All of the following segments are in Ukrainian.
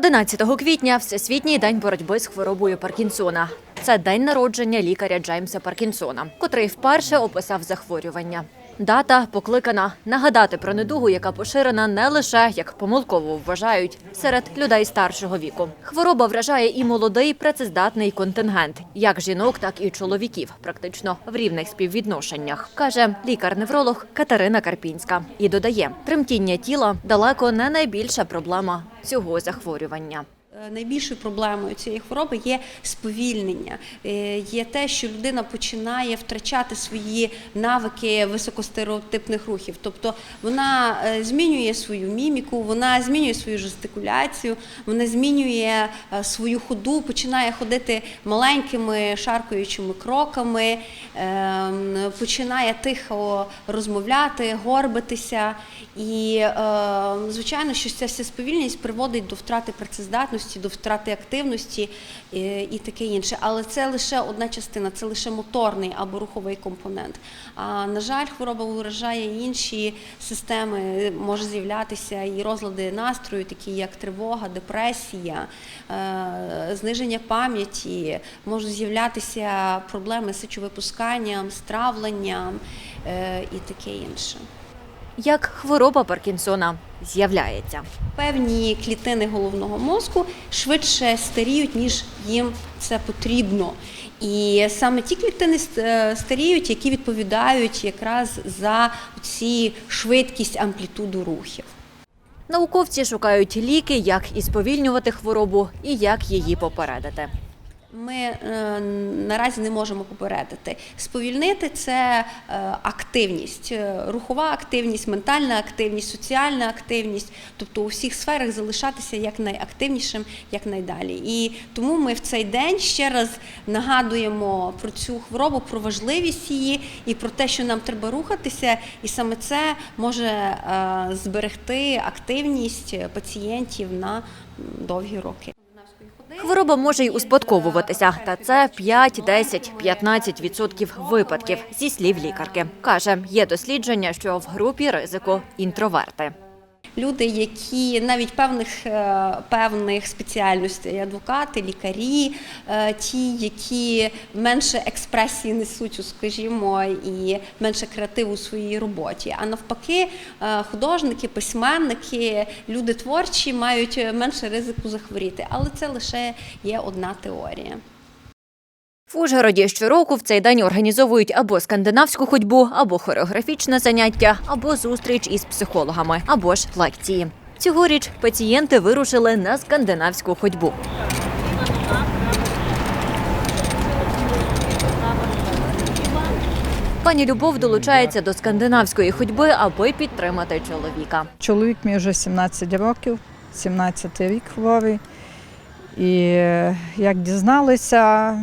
11 квітня Всесвітній день боротьби з хворобою Паркінсона. Це день народження лікаря Джеймса Паркінсона, котрий вперше описав захворювання. Дата покликана нагадати про недугу, яка поширена не лише як помилково вважають серед людей старшого віку. Хвороба вражає і молодий працездатний контингент, як жінок, так і чоловіків, практично в рівних співвідношеннях, каже лікар-невролог Катерина Карпінська. І додає, тремтіння тіла далеко не найбільша проблема цього захворювання. Е, Найбільшою проблемою цієї хвороби є сповільнення, Е, є те, що людина починає втрачати свої навики високостереотипних рухів. Тобто вона е, змінює свою міміку, вона змінює свою жестикуляцію, вона змінює свою ходу, починає ходити маленькими шаркаючими кроками, ем, починає тихо розмовляти, горбитися. І, е, звичайно, що ця вся сповільність приводить до втрати працездатності, до втрати активності е, і таке інше. Але це лише одна частина, це лише моторний або руховий компонент. А на жаль, хвороба вражає інші системи, може з'являтися і розлади настрою, такі як тривога, депресія, е, зниження пам'яті, можуть з'являтися проблеми з сечовипусканням, з травленням е, і таке інше. Як хвороба Паркінсона з'являється? Певні клітини головного мозку швидше старіють, ніж їм це потрібно. І саме ті клітини ст- старіють, які відповідають якраз за ці швидкість амплітуду рухів. Науковці шукають ліки, як і сповільнювати хворобу і як її попередити. Ми е, наразі не можемо попередити. Сповільнити це е, активність, е, рухова активність, ментальна активність, соціальна активність, тобто у всіх сферах залишатися як найактивнішим, як найдалі. І тому ми в цей день ще раз нагадуємо про цю хворобу, про важливість її і про те, що нам треба рухатися, і саме це може зберегти активність пацієнтів на довгі роки. Хвороба може й успадковуватися, та це 5, 10, 15 відсотків випадків зі слів лікарки. Каже, є дослідження, що в групі ризику інтроверти. Люди, які навіть певних е, певних спеціальностей, адвокати, лікарі, е, ті, які менше експресії несуть, скажімо, і менше креативу у своїй роботі. А навпаки, е, художники, письменники, люди творчі мають менше ризику захворіти. Але це лише є одна теорія. В Ужгороді щороку в цей день організовують або скандинавську ходьбу, або хореографічне заняття, або зустріч із психологами, або ж лекції. Цьогоріч пацієнти вирушили на скандинавську ходьбу. Пані Любов долучається до скандинавської ходьби, аби підтримати чоловіка. Чоловік мій вже 17 років, 17 рік хворий. І е, як дізналися,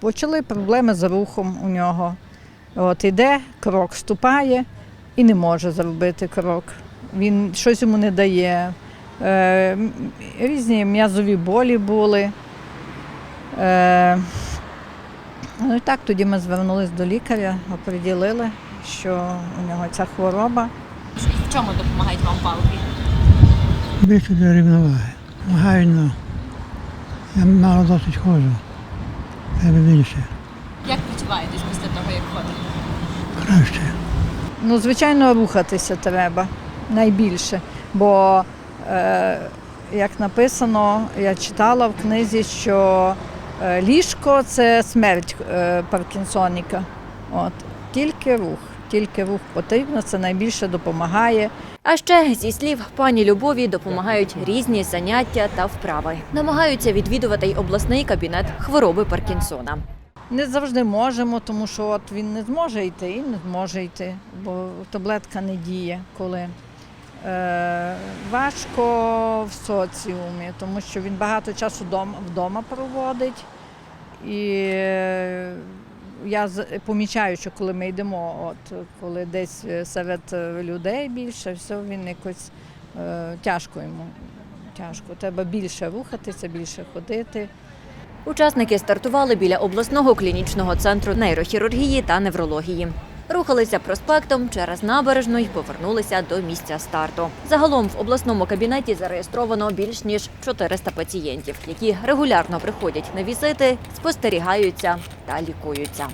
почали проблеми з рухом у нього. От іде, крок ступає і не може зробити крок. Він щось йому не дає. Е, різні м'язові болі були. Е, ну і так, тоді ми звернулися до лікаря, оприділили, що у нього ця хвороба. В чому допомагають вам палки? Більше до рівноваги. Гайно. Я мало досить ходжу. Треба більше. Як почуваєтесь після того, як ходите? Краще. Ну, звичайно, рухатися треба найбільше. Бо, е, як написано, я читала в книзі, що е, ліжко це смерть е, Паркінсоніка. От. Тільки рух, тільки рух потрібно, це найбільше допомагає. А ще зі слів пані Любові допомагають різні заняття та вправи. Намагаються відвідувати й обласний кабінет хвороби Паркінсона. Не завжди можемо, тому що от він не зможе йти і не зможе йти, бо таблетка не діє, коли е, важко в соціумі, тому що він багато часу вдома, проводить. І е, я помічаю, що коли ми йдемо, от коли десь серед е, людей більше, все він якось е, тяжко йому. Тяжко. Треба більше рухатися, більше ходити. Учасники стартували біля обласного клінічного центру нейрохірургії та неврології. Рухалися проспектом через набережну і повернулися до місця старту. Загалом в обласному кабінеті зареєстровано більш ніж 400 пацієнтів, які регулярно приходять на візити, спостерігаються та лікуються.